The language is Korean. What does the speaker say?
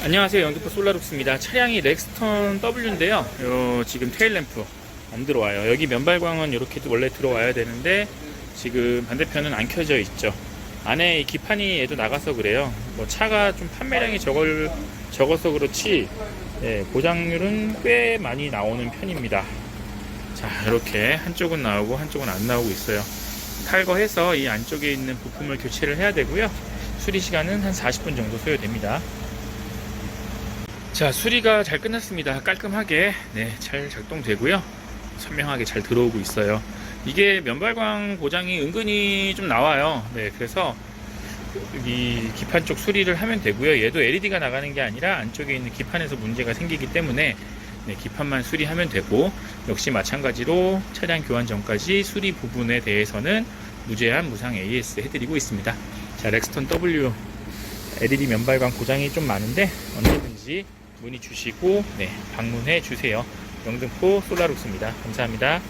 안녕하세요. 연기포 솔라룩스입니다. 차량이 렉스턴 W인데요. 요 지금 테일램프 안 들어와요. 여기 면발광은 이렇게 원래 들어와야 되는데 지금 반대편은 안 켜져 있죠. 안에 이 기판이 얘도 나가서 그래요. 뭐 차가 좀 판매량이 적을, 적어서 그렇지 예, 고장률은 꽤 많이 나오는 편입니다. 자, 이렇게 한쪽은 나오고 한쪽은 안 나오고 있어요. 탈거해서 이 안쪽에 있는 부품을 교체를 해야 되고요. 수리 시간은 한 40분 정도 소요됩니다. 자, 수리가 잘 끝났습니다. 깔끔하게 네, 잘 작동되고요. 선명하게 잘 들어오고 있어요. 이게 면발광 고장이 은근히 좀 나와요. 네, 그래서 이 기판 쪽 수리를 하면 되고요. 얘도 LED가 나가는 게 아니라 안쪽에 있는 기판에서 문제가 생기기 때문에 네, 기판만 수리하면 되고 역시 마찬가지로 차량 교환 전까지 수리 부분에 대해서는 무제한 무상 AS 해드리고 있습니다. 자, 렉스턴 W LED 면발광 고장이 좀 많은데 언제든지 문의 주시고 네, 방문해 주세요. 영등포 솔라룩스입니다. 감사합니다.